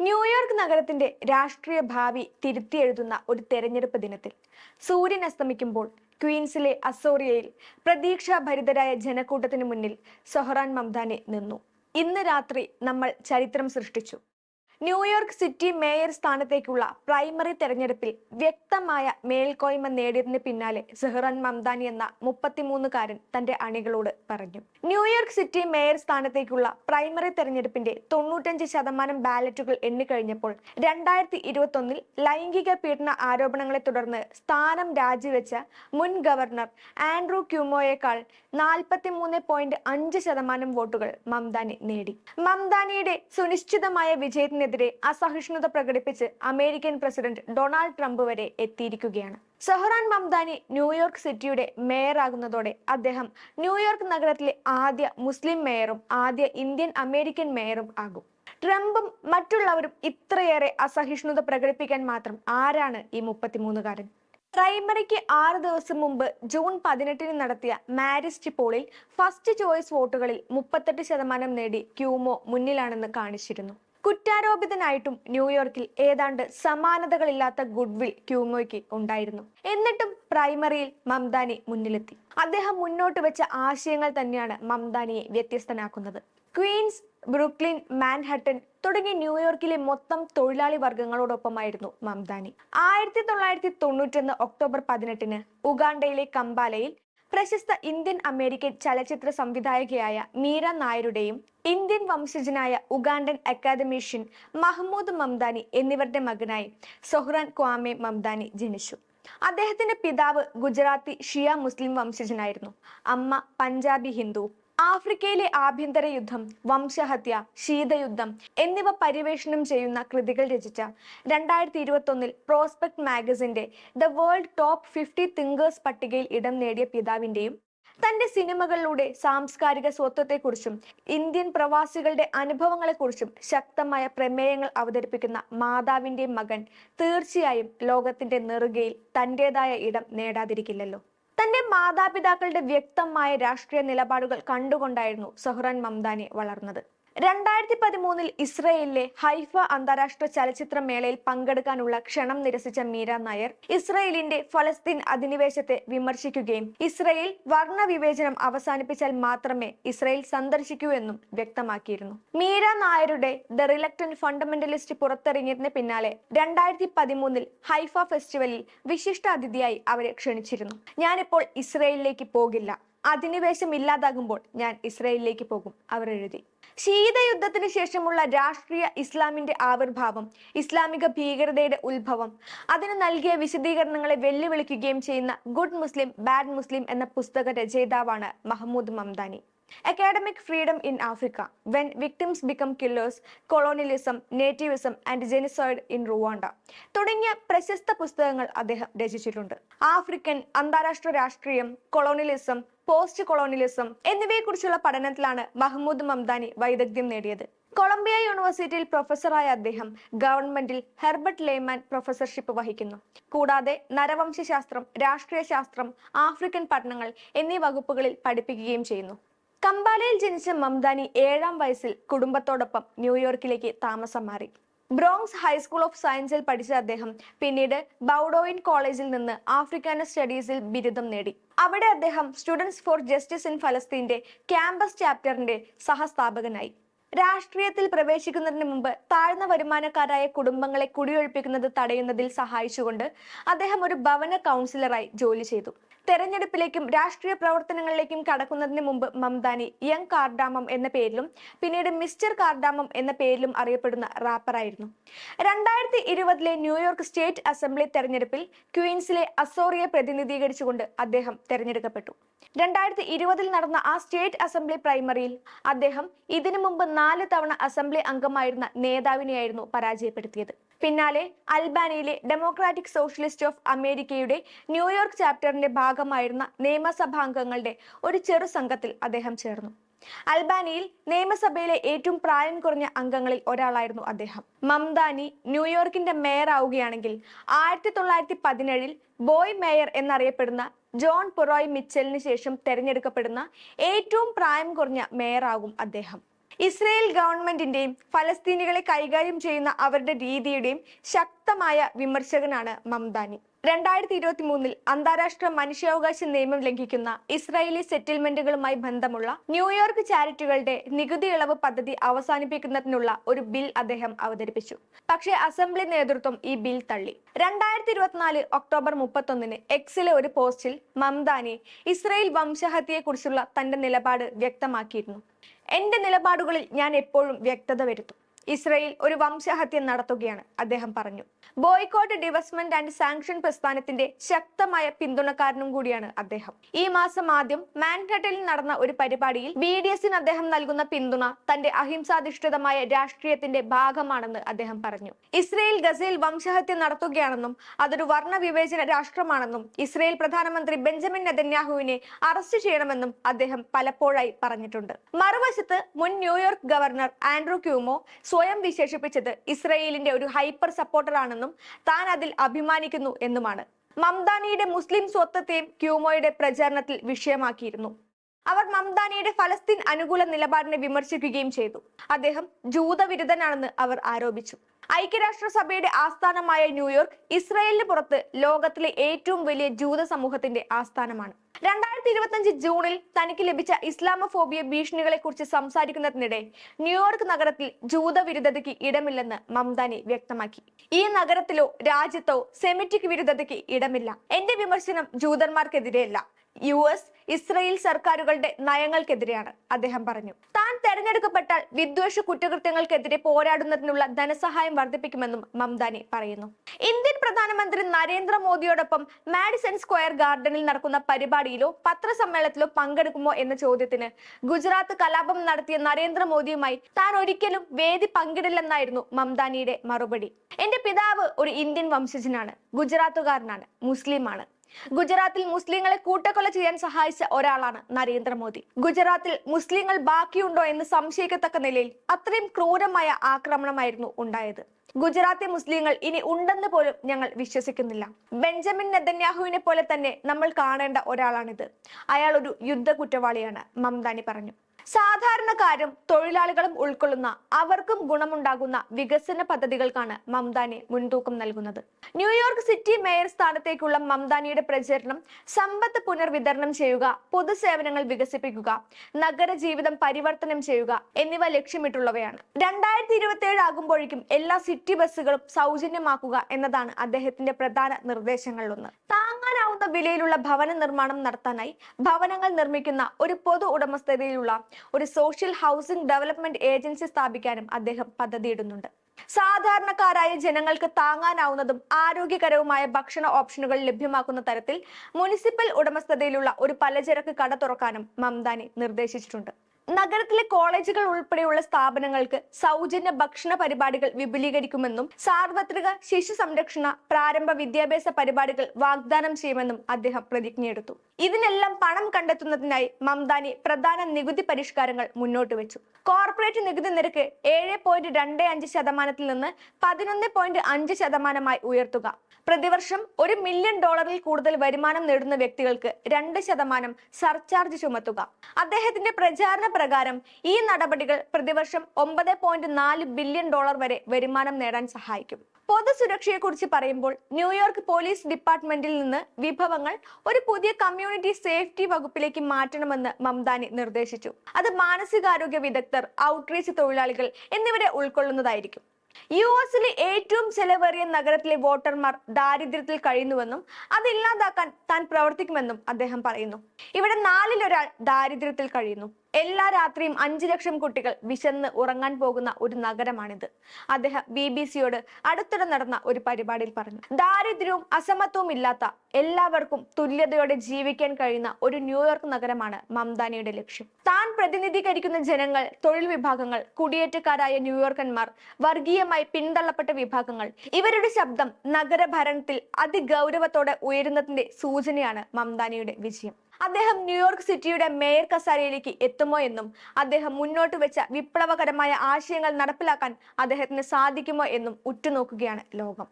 New York നഗരത്തിന്റെ രാഷ്ട്രീയ ഭാവി തിരുത്തിയെഴുതുന്ന ഒരു തെരഞ്ഞെടുപ്പ് ദിനത്തിൽ സൂര്യൻ അസ്തമിക്കുമ്പോൾ ക്വീൻസിലെ അസോറിയയിൽ പ്രതീക്ഷാഭരിതരായ ജനക്കൂട്ടത്തിന് മുന്നിൽ സൊഹറാൻ മംദാനെ നിന്നു. ഇന്ന് രാത്രി നമ്മൾ ചരിത്രം സൃഷ്ടിച്ചു. ന്യൂയോർക്ക് സിറ്റി മേയർ സ്ഥാനത്തേക്കുള്ള പ്രൈമറി തെരഞ്ഞെടുപ്പിൽ വ്യക്തമായ മേൽക്കോയ്മ നേടിയതിന് പിന്നാലെ സെഹ്റാൻ മംദാനി എന്ന മുപ്പത്തിമൂന്നുകാരൻ തന്റെ അണികളോട് പറഞ്ഞു. ന്യൂയോർക്ക് സിറ്റി മേയർ സ്ഥാനത്തേക്കുള്ള പ്രൈമറി തെരഞ്ഞെടുപ്പിന്റെ തൊണ്ണൂറ്റഞ്ച് ശതമാനം ബാലറ്റുകൾ എണ്ണിക്കഴിഞ്ഞപ്പോൾ രണ്ടായിരത്തി ഇരുപത്തൊന്നിൽ ലൈംഗിക പീഡന ആരോപണങ്ങളെ തുടർന്ന് സ്ഥാനം രാജിവെച്ച മുൻ ഗവർണർ ആൻഡ്രൂ ക്യൂമോയേക്കാൾ നാൽപ്പത്തിമൂന്ന് പോയിന്റ് അഞ്ച് ശതമാനം വോട്ടുകൾ മംദാനി നേടി. മംദാനിയുടെ സുനിശ്ചിതമായ വിജയത്തിനെതിരെ അസഹിഷ്ണുത പ്രകടിപ്പിച്ച് അമേരിക്കൻ പ്രസിഡന്റ് ഡൊണാൾഡ് ട്രംപ് വരെ എത്തിയിരിക്കുകയാണ്. സെഹ്റാൻ മംദാനി ന്യൂയോർക്ക് സിറ്റിയുടെ മേയറാകുന്നതോടെ അദ്ദേഹം ന്യൂയോർക്ക് നഗരത്തിലെ ആദ്യ മുസ്ലിം മേയറും ആദ്യ ഇന്ത്യൻ അമേരിക്കൻ മേയറും ആകും. ട്രംപും മറ്റുള്ളവരും ഇത്രയേറെ അസഹിഷ്ണുത പ്രകടിപ്പിക്കാൻ മാത്രം ആരാണ് ഈ മുപ്പത്തിമൂന്നുകാരൻ? പ്രൈമറിക്ക് ആറ് ദിവസം മുമ്പ് ജൂൺ പതിനെട്ടിന് നടത്തിയ മാരിസ്റ്റ് പോളിൽ ഫസ്റ്റ് ചോയ്സ് വോട്ടുകളിൽ മുപ്പത്തെട്ട് ശതമാനം നേടി ക്യൂമോ മുന്നിലാണെന്ന് കാണിച്ചിരുന്നു. കുറ്റാരോപിതനായിട്ടും ന്യൂയോർക്കിൽ ഏതാണ്ട് സമാനതകളില്ലാത്ത ഗുഡ്വിൽ ക്യൂമോയ്ക്ക് ഉണ്ടായിരുന്നു. എന്നിട്ടും പ്രൈമറിയിൽ മംദാനി മുന്നിലെത്തി. അദ്ദേഹം മുന്നോട്ട് വെച്ച ആശയങ്ങൾ തന്നെയാണ് മംദാനിയെ വ്യത്യസ്തനാക്കുന്നത്. ക്വീൻസ് ബ്രൂക്ലിൻ മാൻഹട്ടൻ തുടങ്ങിയ ന്യൂയോർക്കിലെ മൊത്തം തൊഴിലാളി വർഗങ്ങളോടൊപ്പമായിരുന്നു മംദാനി. ആയിരത്തി തൊള്ളായിരത്തി തൊണ്ണൂറ്റൊന്ന് ഒക്ടോബർ പതിനെട്ടിന് ഉഗാണ്ടയിലെ കമ്പാലയിൽ പ്രശസ്ത ഇന്ത്യൻ അമേരിക്കൻ ചലച്ചിത്ര സംവിധായകയായ മീര നായരുടെയും ഇന്ത്യൻ വംശജനായ ഉഗാണ്ടൻ അക്കാദമീഷ്യൻ മഹ്മൂദ് മംദാനി എന്നിവരുടെ മകനായി സൊഹ്റാൻ ക്വാമെ മംദാനി ജനിച്ചു. അദ്ദേഹത്തിന്റെ പിതാവ് ഗുജറാത്തി ഷിയ മുസ്ലിം വംശജനായിരുന്നു. അമ്മ പഞ്ചാബി ഹിന്ദു. ആഫ്രിക്കയിലെ ആഭ്യന്തര യുദ്ധം വംശഹത്യ ശീതയുദ്ധം എന്നിവ പര്യവേഷണം ചെയ്യുന്ന കൃതികൾ രചിച്ച രണ്ടായിരത്തി ഇരുപത്തി ഒന്നിൽ prospect മാഗസിന്റെ the world top fifty thinkers പട്ടികയിൽ ഇടം നേടിയ പിതാവിന്റെയും തന്റെ സിനിമകളിലൂടെ സാംസ്കാരിക സ്വത്വത്തെക്കുറിച്ചും ഇന്ത്യൻ പ്രവാസികളുടെ അനുഭവങ്ങളെക്കുറിച്ചും ശക്തമായ പ്രമേയങ്ങൾ അവതരിപ്പിക്കുന്ന മാതാവിന്റെ മകൻ തീർച്ചയായും ലോകത്തിന്റെ നെറുകയിൽ തന്റേതായ ഇടം നേടാതിരിക്കില്ലല്ലോ. തന്റെ മാതാപിതാക്കളുടെ വ്യക്തമായ രാഷ്ട്രീയ നിലപാടുകൾ കണ്ടുകൊണ്ടായിരുന്നു സഹ്റാൻ മംദാനി വളർന്നത്. രണ്ടായിരത്തി പതിമൂന്നിൽ ഇസ്രയേലിലെ ഹൈഫ അന്താരാഷ്ട്ര ചലച്ചിത്ര മേളയിൽ പങ്കെടുക്കാനുള്ള ക്ഷണം നിരസിച്ച മീര നായർ ഇസ്രയേലിന്റെ ഫലസ്തീൻ അധിനിവേശത്തെ വിമർശിക്കുകയും ഇസ്രയേൽ വർണവിവേചനം അവസാനിപ്പിച്ചാൽ മാത്രമേ ഇസ്രയേൽ സന്ദർശിക്കൂ എന്നും വ്യക്തമാക്കിയിരുന്നു. മീര നായരുടെ ദ റിലക്ടൻ ഫണ്ടമെന്റലിസ്റ്റ് പുറത്തിറങ്ങിയതിന് പിന്നാലെ രണ്ടായിരത്തി പതിമൂന്നിൽ ഹൈഫ ഫെസ്റ്റിവലിൽ വിശിഷ്ട അതിഥിയായി അവരെ ക്ഷണിച്ചിരുന്നു. ഞാനിപ്പോൾ ഇസ്രയേലിലേക്ക് പോകില്ല. അധിനിവേശം ഇല്ലാതാകുമ്പോൾ ഞാൻ ഇസ്രയേലിലേക്ക് പോകും അവർ എഴുതി. ശീതയുദ്ധത്തിന് ശേഷമുള്ള രാഷ്ട്രീയ ഇസ്ലാമിന്റെ ആവിർഭാവം ഇസ്ലാമിക ഭീകരതയുടെ ഉത്ഭവം. അതിന് നൽകിയ വിശദീകരണങ്ങളെ വെല്ലുവിളിക്കുകയും ചെയ്യുന്ന ഗുഡ് മുസ്ലിം ബാഡ് മുസ്ലിം എന്ന പുസ്തക രചയിതാവാണ് Mahmood Mamdani. Academic freedom in Africa when victims become killers colonialism nativism and genocide in Rwanda തുടങ്ങിയ പ്രശസ്ത പുസ്തകങ്ങൾ അദ്ദേഹം രചിച്ചിട്ടുണ്ട്. ആഫ്രിക്കൻ അന്താരാഷ്ട്ര രാഷ്ട്രീയം കൊളോണിയലിസം പോസ്റ്റ് കൊളോണിയലിസം എന്നിവയെക്കുറിച്ചുള്ള പഠനത്തിലാണ് മഹ്മൂദ് മംദാനി വൈദഗ്ധ്യം നേടിയത്. കൊളംബിയ യൂണിവേഴ്സിറ്റിയിൽ പ്രൊഫസറായ അദ്ദേഹം ഗവൺമെന്റിൽ ഹെർബർട്ട് ലേമാൻ പ്രൊഫസർഷിപ്പ് വഹിക്കുന്നു. കൂടാതെ നരവംശശാസ്ത്രം രാഷ്ട്രീയ ശാസ്ത്രം ആഫ്രിക്കൻ പഠനങ്ങൾ എന്നീ വകുപ്പുകളിൽ പഠിപ്പിക്കുകയും ചെയ്യുന്നു. കമ്പാലയിൽ ജനിച്ച മംദാനി ഏഴാം വയസ്സിൽ കുടുംബത്തോടൊപ്പം ന്യൂയോർക്കിലേക്ക് താമസം മാറി. ബ്രോങ്സ് ഹൈസ്കൂൾ ഓഫ് സയൻസിൽ പഠിച്ച അദ്ദേഹം പിന്നീട് ബൗഡോയിൻ കോളേജിൽ നിന്ന് ആഫ്രിക്കാന സ്റ്റഡീസിൽ ബിരുദം നേടി. അവിടെ അദ്ദേഹം സ്റ്റുഡൻസ് ഫോർ ജസ്റ്റിസ് ഇൻ ഫലസ്തീന്റെ ക്യാമ്പസ് ചാപ്റ്ററിന്റെ സഹസ്ഥാപകനായി. രാഷ്ട്രീയത്തിൽ പ്രവേശിക്കുന്നതിന് മുമ്പ് താഴ്ന്ന വരുമാനക്കാരായ കുടുംബങ്ങളെ കുടിയൊഴിപ്പിക്കുന്നത് തടയുന്നതിൽ സഹായിച്ചുകൊണ്ട് അദ്ദേഹം ഒരു ഭവന കൗൺസിലറായി ജോലി ചെയ്തു. തെരഞ്ഞെടുപ്പിലേക്കും രാഷ്ട്രീയ പ്രവർത്തനങ്ങളിലേക്കും കടക്കുന്നതിന് മുമ്പ് മംദാനി യങ് കാർഡാമം എന്ന പേരിലും പിന്നീട് മിസ്റ്റർ കാർഡാമം എന്ന പേരിലും അറിയപ്പെടുന്ന റാപ്പറായിരുന്നു. രണ്ടായിരത്തി ഇരുപതിലെ ന്യൂയോർക്ക് സ്റ്റേറ്റ് അസംബ്ലി തെരഞ്ഞെടുപ്പിൽ ക്വീൻസിലെ അസോറിയെ പ്രതിനിധീകരിച്ചുകൊണ്ട് അദ്ദേഹം തെരഞ്ഞെടുക്കപ്പെട്ടു. രണ്ടായിരത്തി ഇരുപതിൽ നടന്ന ആ സ്റ്റേറ്റ് അസംബ്ലി പ്രൈമറിയിൽ അദ്ദേഹം ഇതിനു മുമ്പ് നാല് തവണ അസംബ്ലി അംഗമായിരുന്ന നേതാവിനെയായിരുന്നു പരാജയപ്പെടുത്തിയത്. പിന്നാലെ അൽബാനിയയിലെ ഡെമോക്രാറ്റിക് സോഷ്യലിസ്റ്റ് ഓഫ് അമേരിക്കയുടെ ന്യൂയോർക്ക് ചാപ്റ്ററിന്റെ ഭാഗമായിരുന്ന നിയമസഭാംഗങ്ങളുടെ ഒരു ചെറു സംഘത്തിൽ അദ്ദേഹം ചേർന്നു. അൽബാനിയിൽ നിയമസഭയിലെ ഏറ്റവും പ്രായം കുറഞ്ഞ അംഗങ്ങളിൽ ഒരാളായിരുന്നു അദ്ദേഹം. മംദാനി ന്യൂയോർക്കിന്റെ മേയർ ആവുകയാണെങ്കിൽ ആയിരത്തി തൊള്ളായിരത്തി പതിനേഴിൽ ബോയ് മേയർ എന്നറിയപ്പെടുന്ന ജോൺ പുറോയ് മിച്ചലിന് ശേഷം തെരഞ്ഞെടുക്കപ്പെടുന്ന ഏറ്റവും പ്രായം കുറഞ്ഞ മേയർ ആകും അദ്ദേഹം. ഇസ്രയേൽ ഗവൺമെന്റിന്റെയും ഫലസ്തീനികളെ കൈകാര്യം ചെയ്യുന്ന അവരുടെ രീതിയുടെയും ശക്തമായ വിമർശകനാണ് മംദാനി. രണ്ടായിരത്തി ഇരുപത്തി മൂന്നിൽ അന്താരാഷ്ട്ര മനുഷ്യാവകാശ നിയമം ലംഘിക്കുന്ന ഇസ്രായേലി സെറ്റിൽമെന്റുകളുമായി ബന്ധമുള്ള ന്യൂയോർക്ക് ചാരിറ്റികളുടെ നികുതി ഇളവ് പദ്ധതി അവസാനിപ്പിക്കുന്നതിനുള്ള ഒരു ബിൽ അദ്ദേഹം അവതരിപ്പിച്ചു. പക്ഷേ അസംബ്ലി നേതൃത്വം ഈ ബിൽ തള്ളി. രണ്ടായിരത്തി ഇരുപത്തിനാല് ഒക്ടോബർ മുപ്പത്തൊന്നിന് എക്സിലെ ഒരു പോസ്റ്റിൽ മംദാനി ഇസ്രായേൽ വംശഹത്യയെക്കുറിച്ചുള്ള തന്റെ നിലപാട് വ്യക്തമാക്കിയിരുന്നു. എന്റെ നിലപാടുകളിൽ ഞാൻ എപ്പോഴും വ്യക്തത വരുത്തും. ഇസ്രയേൽ ഒരു വംശഹത്യ നടത്തുകയാണ് അദ്ദേഹം പറഞ്ഞു. ബോയ്ക്കോട്ട് ഡിവസ്മെന്റ് ആൻഡ് സാങ്ഷൻ പ്രസ്ഥാനത്തിന്റെ ശക്തമായ പിന്തുണക്കാരനും കൂടിയാണ് അദ്ദേഹം. ഈ മാസം ആദ്യം മാൻഹട്ടനിൽ നടന്ന ഒരു പരിപാടിയിൽ ബി ഡി എസിന് അദ്ദേഹം നൽകുന്ന പിന്തുണ തന്റെ അഹിംസാധിഷ്ഠിതമായ രാഷ്ട്രീയത്തിന്റെ ഭാഗമാണെന്ന് അദ്ദേഹം പറഞ്ഞു. ഇസ്രയേൽ ഗസയിൽ വംശഹത്യ നടത്തുകയാണെന്നും അതൊരു വർണ വിവേചന രാഷ്ട്രമാണെന്നും ഇസ്രയേൽ പ്രധാനമന്ത്രി ബെഞ്ചമിൻ നെതന്യാഹുവിനെ അറസ്റ്റ് ചെയ്യണമെന്നും അദ്ദേഹം പലപ്പോഴായി പറഞ്ഞിട്ടുണ്ട്. മറുവശത്ത് മുൻ ന്യൂയോർക്ക് ഗവർണർ ആൻഡ്രൂ ക്യൂമോ സ്വയം വിശേഷിപ്പിച്ചത് ഇസ്രയേലിന്റെ ഒരു ഹൈപ്പർ സപ്പോർട്ടറാണെന്നും താൻ അതിൽ അഭിമാനിക്കുന്നു എന്നുമാണ്. മംദാനിയുടെ മുസ്ലിം സ്വത്വത്തെയും ക്യൂമോയുടെ പ്രചാരണത്തിൽ വിഷയമാക്കിയിരുന്നു. അവർ മംദാനിയുടെ ഫലസ്തീൻ അനുകൂല നിലപാടിനെ വിമർശിക്കുകയും ചെയ്തു. അദ്ദേഹം ജൂതവിരുദ്ധനാണെന്ന് അവർ ആരോപിച്ചു. ഐക്യരാഷ്ട്രസഭയുടെ ആസ്ഥാനമായ ന്യൂയോർക്ക് ഇസ്രയേലിന് പുറത്ത് ലോകത്തിലെ ഏറ്റവും വലിയ ജൂത സമൂഹത്തിന്റെ ആസ്ഥാനമാണ്. രണ്ടായിരത്തി ഇരുപത്തിയഞ്ച് ജൂണിൽ തനിക്ക് ലഭിച്ച ഇസ്ലാമഫോബിയ ഭീഷണികളെ കുറിച്ച് സംസാരിക്കുന്നതിനിടെ ന്യൂയോർക്ക് നഗരത്തിൽ ജൂതവിരുദ്ധതയ്ക്ക് ഇടമില്ലെന്ന് മംദാനി വ്യക്തമാക്കി. ഈ നഗരത്തിലോ രാജ്യത്തോ സെമിറ്റിക് വിരുദ്ധതയ്ക്ക് ഇടമില്ല. എന്റെ വിമർശനം ജൂതന്മാർക്കെതിരെയല്ല. യു എസ് ഇസ്രയേൽ സർക്കാരുകളുടെ നയങ്ങൾക്കെതിരെയാണ് അദ്ദേഹം പറഞ്ഞു. താൻ തെരഞ്ഞെടുക്കപ്പെട്ടാൽ വിദ്വേഷ കുറ്റകൃത്യങ്ങൾക്കെതിരെ പോരാടുന്നതിനുള്ള ധനസഹായം വർദ്ധിപ്പിക്കുമെന്നും മംദാനി പറയുന്നു. ഇന്ത്യൻ പ്രധാനമന്ത്രി നരേന്ദ്രമോദിയോടൊപ്പം മാഡിസൺ സ്ക്വയർ ഗാർഡനിൽ നടക്കുന്ന പരിപാടിയിലോ പത്രസമ്മേളനത്തിലോ പങ്കെടുക്കുമോ എന്ന ചോദ്യത്തിന് ഗുജറാത്ത് കലാപം നടത്തിയ നരേന്ദ്രമോദിയുമായി താൻ ഒരിക്കലും വേദി പങ്കിടില്ലെന്നായിരുന്നു മംദാനിയുടെ മറുപടി. എന്റെ പിതാവ് ഒരു ഇന്ത്യൻ വംശജനാണ് ഗുജറാത്തുകാരനാണ് മുസ്ലിമാണ്. ഗുജറാത്തിൽ മുസ്ലിങ്ങളെ കൂട്ടക്കൊല ചെയ്യാൻ സഹായിച്ച ഒരാളാണ് നരേന്ദ്രമോദി. ഗുജറാത്തിൽ മുസ്ലിങ്ങൾ ബാക്കിയുണ്ടോ എന്ന് സംശയിക്കത്തക്ക നിലയിൽ അത്രയും ക്രൂരമായ ആക്രമണമായിരുന്നു ഉണ്ടായത്. ഗുജറാത്തി മുസ്ലിങ്ങൾ ഇനി ഉണ്ടെന്ന് പോലും ഞങ്ങൾ വിശ്വസിക്കുന്നില്ല. ബെഞ്ചമിൻ നെതന്യാഹുവിനെ പോലെ തന്നെ നമ്മൾ കാണേണ്ട ഒരാളാണിത്. അയാൾ ഒരു യുദ്ധ കുറ്റവാളിയാണ് മംദാനി പറഞ്ഞു. സാധാരണക്കാരും തൊഴിലാളികളും ഉൾക്കൊള്ളുന്ന അവർക്കും ഗുണമുണ്ടാകുന്ന വികസന പദ്ധതികൾക്കാണ് മംദാനി മുൻതൂക്കം നൽകുന്നത്. ന്യൂയോർക്ക് സിറ്റി മേയർ സ്ഥാനത്തേക്കുള്ള മംദാനിയുടെ പ്രചരണം സമ്പത്ത് പുനർവിതരണം ചെയ്യുക പൊതുസേവനങ്ങൾ വികസിപ്പിക്കുക നഗര ജീവിതം പരിവർത്തനം ചെയ്യുക എന്നിവ ലക്ഷ്യമിട്ടുള്ളവയാണ്. രണ്ടായിരത്തി ഇരുപത്തി ഏഴ് ആകുമ്പോഴേക്കും എല്ലാ സിറ്റി ബസ്സുകളും സൗജന്യമാക്കുക എന്നതാണ് അദ്ദേഹത്തിന്റെ പ്രധാന നിർദ്ദേശങ്ങളിലൊന്ന്. താങ്ങാനാവുന്ന വിലയിലുള്ള ഭവന നിർമ്മാണം നടത്താനായി ഭവനങ്ങൾ നിർമ്മിക്കുന്ന ഒരു പൊതു ഉടമസ്ഥതയിലുള്ള ഒരു സോഷ്യൽ ഹൗസിംഗ് ഡെവലപ്മെന്റ് ഏജൻസി സ്ഥാപിക്കാനും അദ്ദേഹം പദ്ധതിയിടുന്നുണ്ട്. സാധാരണക്കാരായ ജനങ്ങൾക്ക് താങ്ങാനാവുന്നതും ആരോഗ്യകരവുമായ ഭക്ഷണ ഓപ്ഷനുകൾ ലഭ്യമാക്കുന്ന തരത്തിൽ മുനിസിപ്പൽ ഉടമസ്ഥതയിലുള്ള ഒരു പലചരക്ക് കട തുറക്കാനും മംദാനി നിർദ്ദേശിച്ചിട്ടുണ്ട്. നഗരത്തിലെ കോളേജുകൾ ഉൾപ്പെടെയുള്ള സ്ഥാപനങ്ങൾക്ക് സൗജന്യ ഭക്ഷണ പരിപാടികൾ വിപുലീകരിക്കുമെന്നും സാർവത്രിക ശിശു സംരക്ഷണ പ്രാരംഭ വിദ്യാഭ്യാസ പരിപാടികൾ വാഗ്ദാനം ചെയ്യുമെന്നും അദ്ദേഹം പ്രതിജ്ഞയെടുത്തു. ഇതിനെല്ലാം പണം കണ്ടെത്തുന്നതിനായി മംദാനി പ്രധാന നികുതി പരിഷ്കാരങ്ങൾ മുന്നോട്ട് വെച്ചു. കോർപ്പറേറ്റ് നികുതി നിരക്ക് ഏഴ് പോയിന്റ് രണ്ട് അഞ്ച് ശതമാനത്തിൽ നിന്ന് പതിനൊന്ന് പോയിന്റ് അഞ്ച് ശതമാനമായി ഉയർത്തുക. പ്രതിവർഷം ഒരു മില്യൺ ഡോളറിൽ കൂടുതൽ വരുമാനം നേടുന്ന വ്യക്തികൾക്ക് രണ്ട് ശതമാനം സർചാർജ് ചുമത്തുക. അദ്ദേഹത്തിന്റെ പ്രചാരണ പ്രകാരം ഈ നടപടികൾ പ്രതിവർഷം ഒമ്പത് പോയിന്റ് നാല് ബില്യൺ ഡോളർ വരെ വരുമാനം നേടാൻ സഹായിക്കും. പൊതുസുരക്ഷയെക്കുറിച്ച് പറയുമ്പോൾ ന്യൂയോർക്ക് പോലീസ് ഡിപ്പാർട്ട്മെന്റിൽ നിന്ന് വിഭവങ്ങൾ ഒരു പുതിയ കമ്മ്യൂണിറ്റി സേഫ്റ്റി വകുപ്പിലേക്ക് മാറ്റണമെന്ന് മംദാനി നിർദ്ദേശിച്ചു. അത് മാനസികാരോഗ്യ വിദഗ്ധർ ഔട്ട്റീച്ച് തൊഴിലാളികൾ എന്നിവരെ ഉൾക്കൊള്ളുന്നതായിരിക്കും. യു എസിലെ ഏറ്റവും ചെലവേറിയ നഗരത്തിലെ വോട്ടർമാർ ദാരിദ്ര്യത്തിൽ കഴിയുന്നുവെന്നും അതില്ലാതാക്കാൻ താൻ പ്രവർത്തിക്കുമെന്നും അദ്ദേഹം പറയുന്നു. ഇവിടെ നാലിലൊരാൾ ദാരിദ്ര്യത്തിൽ കഴിയുന്നു. എല്ലാ രാത്രിയും അഞ്ചു ലക്ഷം കുട്ടികൾ വിശന്ന് ഉറങ്ങാൻ പോകുന്ന ഒരു നഗരമാണിത്. അദ്ദേഹം ബി ബി സിയോട് അടുത്തിടെ നടന്ന ഒരു പരിപാടിയിൽ പറഞ്ഞു. ദാരിദ്ര്യവും അസമത്വവും ഇല്ലാത്ത എല്ലാവർക്കും തുല്യതയോടെ ജീവിക്കാൻ കഴിയുന്ന ഒരു ന്യൂയോർക്ക് നഗരമാണ് മംദാനിയുടെ ലക്ഷ്യം. താൻ പ്രതിനിധീകരിക്കുന്ന ജനങ്ങൾ തൊഴിൽ വിഭാഗങ്ങൾ കുടിയേറ്റക്കാരായ ന്യൂയോർക്കന്മാർ വർഗീയമായി പിന്തള്ളപ്പെട്ട വിഭാഗങ്ങൾ ഇവരുടെ ശബ്ദം നഗരഭരണത്തിൽ അതിഗൗരവത്തോടെ ഉയരുന്നതിന്റെ സൂചനയാണ് മംദാനിയുടെ വിജയം. അദ്ദേഹം ന്യൂയോർക്ക് സിറ്റിയുടെ മേയർ കസാരയിലേക്ക് എത്തുമോ എന്നും അദ്ദേഹം മുന്നോട്ട് വെച്ച വിപ്ലവകരമായ ആശയങ്ങൾ നടപ്പിലാക്കാൻ അദ്ദേഹത്തിന് സാധിക്കുമോ എന്നും ഉറ്റുനോക്കുകയാണ് ലോകം.